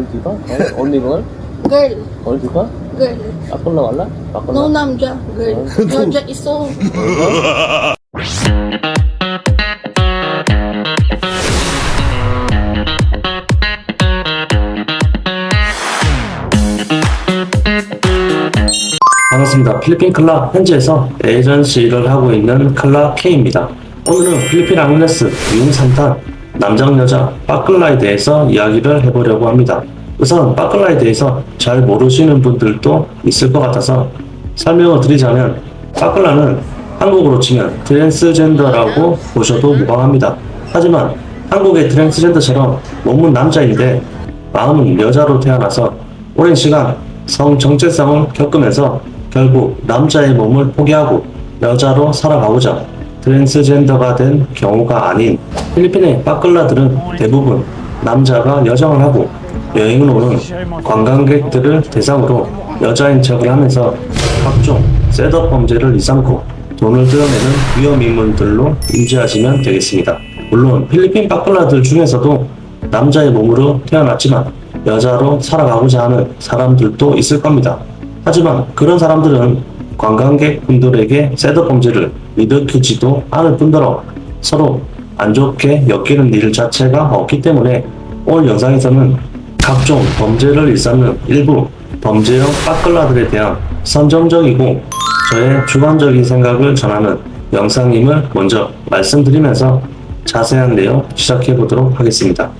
어디 가? 어? 언니 걸? girl, 어디 가? girl. 바꿀라 갈라? 바꿀라? No 남자, girl. 여자 있어. 반갑습니다. 필리핀 클라 현지에서 에이전시 일을 하고 있는 클라 K입니다. 오늘은 필리핀 앙레스 미용 산탄 남장 여자 빠클라에 대해서 이야기를 해보려고 합니다. 우선 빠클라에 대해서 잘 모르시는 분들도 있을 것 같아서 설명을 드리자면 빠클라는 한국으로 치면 트랜스젠더라고 보셔도 무방합니다. 하지만 한국의 트랜스젠더처럼 몸은 남자인데 마음은 여자로 태어나서 오랜 시간 성 정체성을 겪으면서 결국 남자의 몸을 포기하고 여자로 살아가고자 트랜스젠더가 된 경우가 아닌 필리핀의 빠클라들은 대부분 남자가 여정을 하고 여행을 오는 관광객들을 대상으로 여자인 척을 하면서 각종 셋업 범죄를 일삼고 돈을 뜯어내는 위험 인물들로 인지하시면 되겠습니다. 물론 필리핀 빠클라들 중에서도 남자의 몸으로 태어났지만 여자로 살아가고자 하는 사람들도 있을 겁니다. 하지만 그런 사람들은 관광객 분들에게 셋업 범죄를 일으키지도 않을 뿐더러 서로 안 좋게 엮이는 일 자체가 없기 때문에 오늘 영상에서는 각종 범죄를 일삼는 일부 범죄형 빠클라들에 대한 선정적이고 저의 주관적인 생각을 전하는 영상임을 먼저 말씀드리면서 자세한 내용 시작해 보도록 하겠습니다.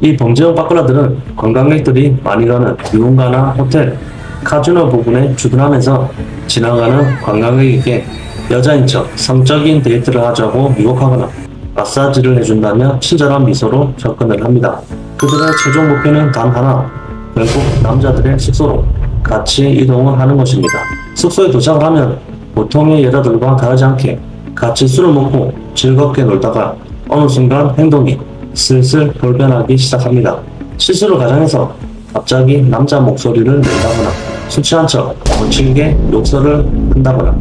이 범죄형 빠꾸라들은 관광객들이 많이 가는 유흥가나 호텔, 카지노 부분에 주둔하면서 지나가는 관광객에게 여자인 척 성적인 데이트를 하자고 유혹하거나 마사지를 해준다며 친절한 미소로 접근을 합니다. 그들의 최종 목표는 단 하나, 결국 남자들의 숙소로 같이 이동을 하는 것입니다. 숙소에 도착을 하면 보통의 여자들과 다르지 않게 같이 술을 먹고 즐겁게 놀다가 어느 순간 행동이 슬슬 돌변하기 시작합니다. 실수를 가장해서 갑자기 남자 목소리를 낸다거나 술 취한 척 거칠게 욕설을 한다거나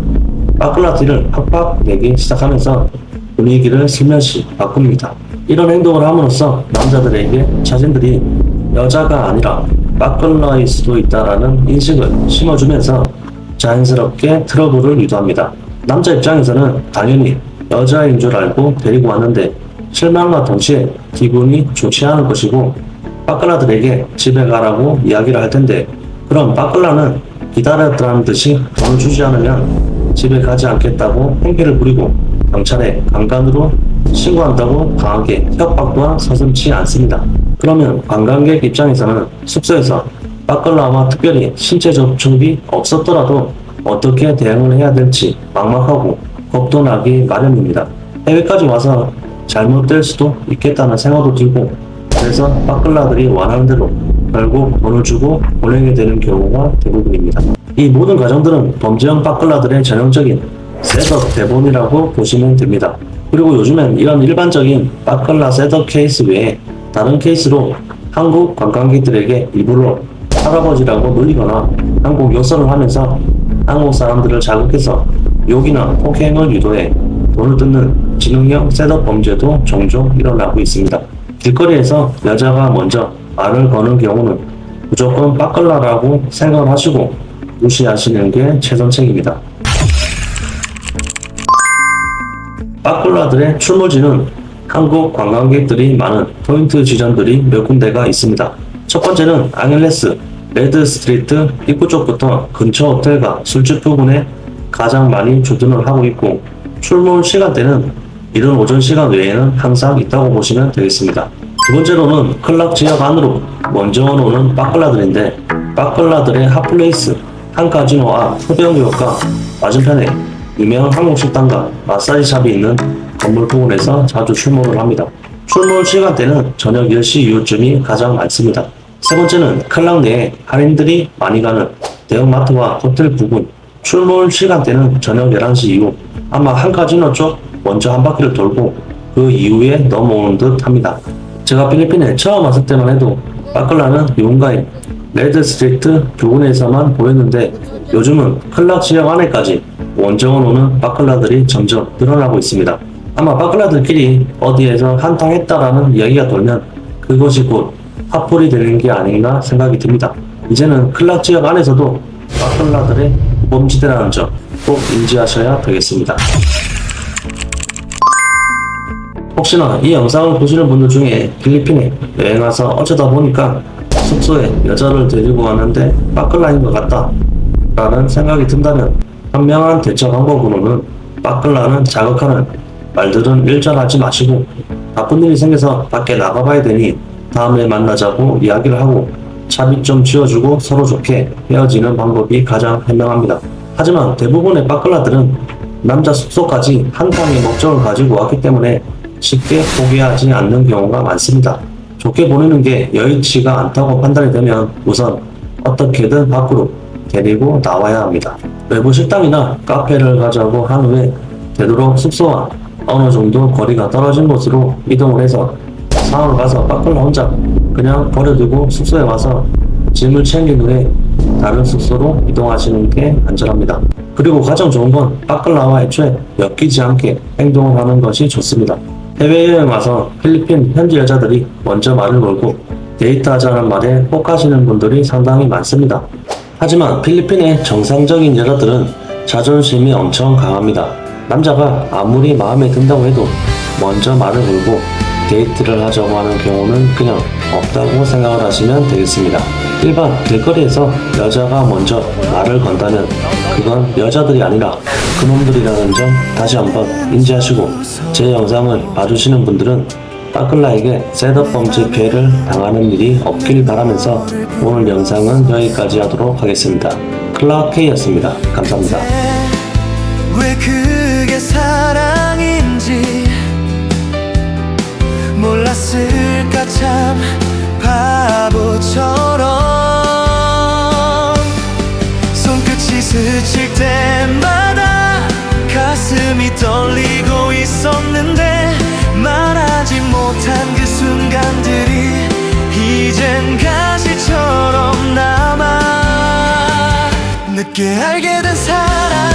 빠클라티를 팍팍 내기 시작하면서 분위기를 슬며시 바꿉니다. 이런 행동을 함으로써 남자들에게 자신들이 여자가 아니라 빠클라일 수도 있다라는 인식을 심어주면서 자연스럽게 트러블을 유도합니다. 남자 입장에서는 당연히 여자인 줄 알고 데리고 왔는데 실망과 동시에 기분이 좋지 않을 것이고 빠클라들에게 집에 가라고 이야기를 할 텐데 그럼 빠클라는 기다렸다는 듯이 돈을 주지 않으면 집에 가지 않겠다고 행패를 부리고 경찰에 강간으로 신고한다고 강하게 협박 또한 서슴지 않습니다. 그러면 관광객 입장에서는 숙소에서 빠클라와 특별히 신체 접촉이 없었더라도 어떻게 대응을 해야 될지 막막하고 겁도 나기 마련입니다. 해외까지 와서 잘못될 수도 있겠다는 생각도 들고 그래서 빠클라들이 원하는 대로 결국 돈을 주고 보내게 되는 경우가 대부분입니다. 이 모든 과정들은 범죄형 빠클라들의 전형적인 셋업 대본이라고 보시면 됩니다. 그리고 요즘엔 이런 일반적인 빠클라 셋업 케이스 외에 다른 케이스로 한국 관광객들에게 일부러 할아버지라고 놀리거나 한국 욕설을 하면서 한국 사람들을 자극해서 욕이나 폭행을 유도해 돈을 뜯는 지능형 셋업 범죄도 종종 일어나고 있습니다. 길거리에서 여자가 먼저 말을 거는 경우는 무조건 빠클라라고 생각을 하시고 무시하시는 게 최선책입니다. 빠클라들의 출몰지는 한국 관광객들이 많은 포인트 지점들이 몇 군데가 있습니다. 첫 번째는 앙헬레스 레드 스트리트 입구 쪽부터 근처 호텔과 술집 부근에 가장 많이 주둔을 하고 있고 출몰 시간대는 이른 오전 시간 외에는 항상 있다고 보시면 되겠습니다. 두 번째로는 클락 지역 안으로 먼저 오는 빠클라들인데 빠클라들의 핫플레이스 한 카지노 앞 흡연구역과 맞은편에 유명한 한국 식당과 마사지샵이 있는 건물 부근에서 자주 출몰을 합니다. 출몰 시간대는 저녁 10시 이후쯤이 가장 많습니다. 세 번째는 클락 내에 할인들이 많이 가는 대형마트와 호텔 부근 출몰 시간대는 저녁 11시 이후 아마 한 카지노 쪽 먼저 한 바퀴를 돌고 그 이후에 넘어오는 듯 합니다. 제가 필리핀에 처음 왔을 때만 해도 바클라는 유흥가인 레드 스트리트 부근에서만 보였는데 요즘은 클락 지역 안에까지 원정을 오는 바클라들이 점점 늘어나고 있습니다. 아마 빠클라들끼리 어디에서 한탕 했다라는 이야기가 돌면 그것이 곧 화풀이 되는 게 아닌가 생각이 듭니다. 이제는 클락 지역 안에서도 빠클라들의 범지대라는 점 꼭 인지하셔야 되겠습니다. 혹시나 이 영상을 보시는 분들 중에 필리핀에 여행 와서 어쩌다 보니까 숙소에 여자를 데리고 왔는데 빠클라인 것 같다 라는 생각이 든다면 현명한 대처 방법으로는 빠클라는 자극하는 말들은 일절하지 마시고 나쁜 일이 생겨서 밖에 나가봐야 되니 다음에 만나자고 이야기를 하고 차비 좀 지어주고 서로 좋게 헤어지는 방법이 가장 현명합니다. 하지만 대부분의 빠클라들은 남자 숙소까지 한탕의 목적을 가지고 왔기 때문에 쉽게 포기하지 않는 경우가 많습니다. 좋게 보내는 게 여의치가 않다고 판단이 되면 우선 어떻게든 밖으로 데리고 나와야 합니다. 외부 식당이나 카페를 가자고 한 후에 되도록 숙소와 어느 정도 거리가 떨어진 곳으로 이동을 해서 상황을 가서 빠클라 혼자 그냥 버려두고 숙소에 와서 짐을 챙긴 후에 다른 숙소로 이동하시는 게 안전합니다. 그리고 가장 좋은 건 빠클라와 애초에 엮이지 않게 행동을 하는 것이 좋습니다. 해외여행 와서 필리핀 현지 여자들이 먼저 말을 걸고 데이트하자는 말에 혹하시는 분들이 상당히 많습니다. 하지만 필리핀의 정상적인 여자들은 자존심이 엄청 강합니다. 남자가 아무리 마음에 든다고 해도 먼저 말을 걸고 데이트를 하자고 하는 경우는 그냥 없다고 생각을 하시면 되겠습니다. 일반 길거리에서 여자가 먼저 말을 건다면 그건 여자들이 아니라 그놈들이라는 점 다시 한번 인지하시고 제 영상을 봐주시는 분들은 빠클라에게 셋업 범죄 피해를 당하는 일이 없길 바라면서 오늘 영상은 여기까지 하도록 하겠습니다. 클라케이였습니다. 감사합니다. 왜 그게 사랑인지 몰랐을까 참 바보처럼 손끝이 스칠 때마다 가슴이 떨리고 있었는데 이젠 가시처럼 남아. 늦게 알게 된 사랑